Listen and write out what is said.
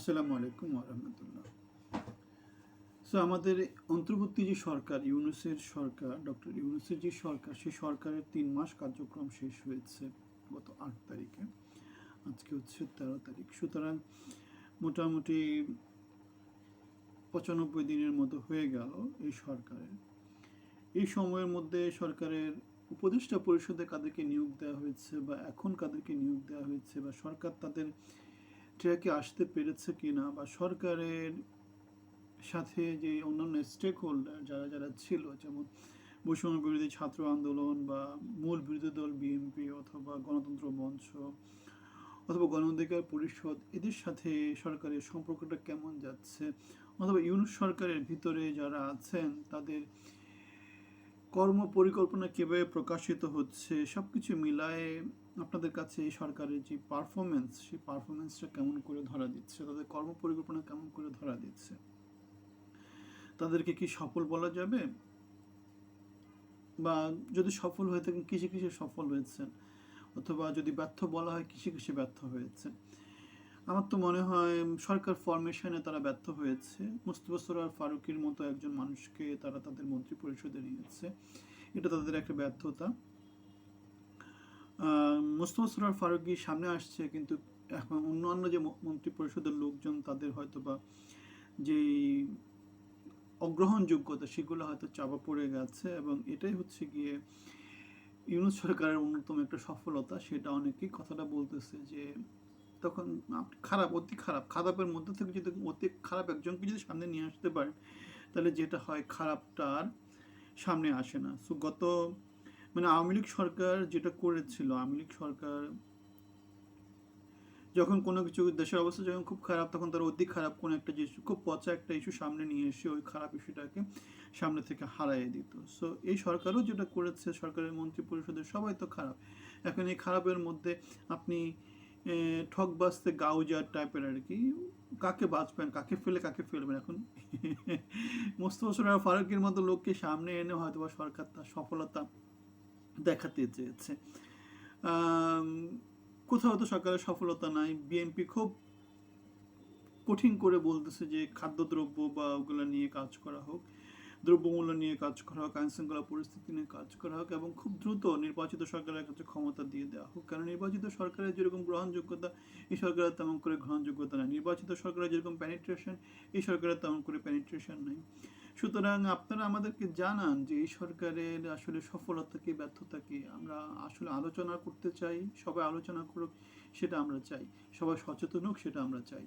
আসসালামু আলাইকুম রহমতুল্লাহ। সো আমাদের অন্তর্বর্তী যে সরকার, ইউনুসের সরকার, ডক্টর ইউনুসের যে সরকার, সেই সরকারের তিন মাস কার্যক্রম শেষ হয়েছে গত আট তারিখে। আজকে হচ্ছে তেরো তারিখ। সুতরাং মোটামুটি পঁচানব্বই দিনের মতো হয়ে গেল এই সরকারের। এই সময়ের মধ্যে সরকারের উপদেষ্টা পরিষদে কাদেরকে নিয়োগ দেওয়া হয়েছে বা এখন কাদেরকে নিয়োগ দেওয়া হয়েছে বা সরকার তাদের ট্র্যাকে আসতে পেরেছে কিনা বা সরকারের সাথে যে অন্যান্য স্টেক হোল্ডার যারা যারা ছিল, যেমন বৈষম্য বিরোধী ছাত্র আন্দোলন বা মূল বিরোধী দল বিএনপি অথবা গণতন্ত্র মঞ্চ অথবা গণ অধিকার পরিষদ, এদের সাথে সরকারের সম্পর্কটা কেমন যাচ্ছে? অথবা ইউনুস সরকারের ভিতরে যারা আছেন, তাদের কর্ম পরিকল্পনা কীভাবে প্রকাশিত হচ্ছে সব কিছু মিলায়ে আপনাদের কাছে এই সরকারের যে পারফরমেন্স সেই পারফরমেন্সটা কেমন করে ধরা দিচ্ছে? তাদের কর্ম পরিকল্পনা কেমন করে ধরা দিচ্ছে? তাদেরকে কি সফল বলা যাবে? বা যদি সফল হয়ে থাকেন, কিসে কিসে সফল হয়েছেন? অথবা যদি ব্যর্থ বলা হয়, কিসে কিসে ব্যর্থ হয়েছে আমার তো মনে হয় সরকার ফরমেশনে তারা ব্যর্থ হয়েছে। মুস্তফা সরার ফারুকির মতো একজন মানুষকে তারা তাদের মন্ত্রী পরিষদে নিয়েছে। এটা তাদের একটা ব্যর্থতা। মুস্তফা সরার ফারুকি সামনে আসছে, কিন্তু এখন অন্যান্য যে মন্ত্রী পরিষদের লোকজন তাদের হয়তো বা যেই অগ্রহণযোগ্যতা সেগুলো হয়তো চাপা পড়ে গেছে এবং এটাই হচ্ছে গিয়ে ইউনুস সরকারের অন্যতম একটা সফলতা। সেটা অনেকেই কথাটা বলতেছে যে তখন খারাপ, অতি খারাপ, খারাপের মধ্যে থেকে যদি অতি খারাপ একজনকে যদি সামনে নিয়ে আসতে পারেন, তাহলে যেটা হয় খারাপটা আর সামনে আসে না। সো গত মানে আওয়ামী লীগ সরকার যেটা করেছিল, আওয়ামী লীগ সরকার যখন কোনো কিছু, দেশের অবস্থা যখন খুব খারাপ, তখন তারা অতি খারাপ কোনো একটা যে খুব পচা একটা ইস্যু সামনে নিয়ে এসে ওই খারাপ ইস্যুটাকে সামনে থেকে হারাইয়ে দিত। সো এই সরকারও যেটা করেছে, সরকারের মন্ত্রী পরিষদের সবাই তো খারাপ। এখন এই খারাপের মধ্যে আপনি ঠক বাজতে গাউজার টাইপের আর কি। কাকে বাঁচবেন, কাকে ফেলে, কাকে ফেলবেন এখন? মোস্তফা সরার ফারুকের মতো লোককে সামনে এনে হয়তো বা সরকার তার সফলতা দেখাতে চেয়েছে। কোথাও তো সরকারের সফলতা নাই। বিএনপি খুব কঠিন করে বলতেছে যে খাদ্যদ্রব্য বা ওগুলো নিয়ে কাজ করা হোক। দ্রব্যমূল্য নিয়ে কাজ করা হোক আইন শৃঙ্খলা পরিস্থিতি নিয়ে কাজ করা হোক এবং খুব দ্রুত নির্বাচিত সরকারের কাছে ক্ষমতা দিয়ে দেওয়া হোক। কারণ নির্বাচিত সরকারের যেরকম গ্রহণযোগ্যতা, এই সরকারের তেমন করে গ্রহণযোগ্যতা নেই। নির্বাচিত সরকারের যেরকম প্যানিট্রেশন এই সরকারের তেমন করে প্যানিট্রেশন নেই। সুতরাং আপনারা আমাদেরকে জানান যে এই সরকারের আসলে সফলতা কি, ব্যর্থতা কি? আমরা আসলে আলোচনা করতে চাই, সবাই আলোচনা করুক, সেটা আমরা চাই। সবাই সচেতন হোক, সেটা আমরা চাই।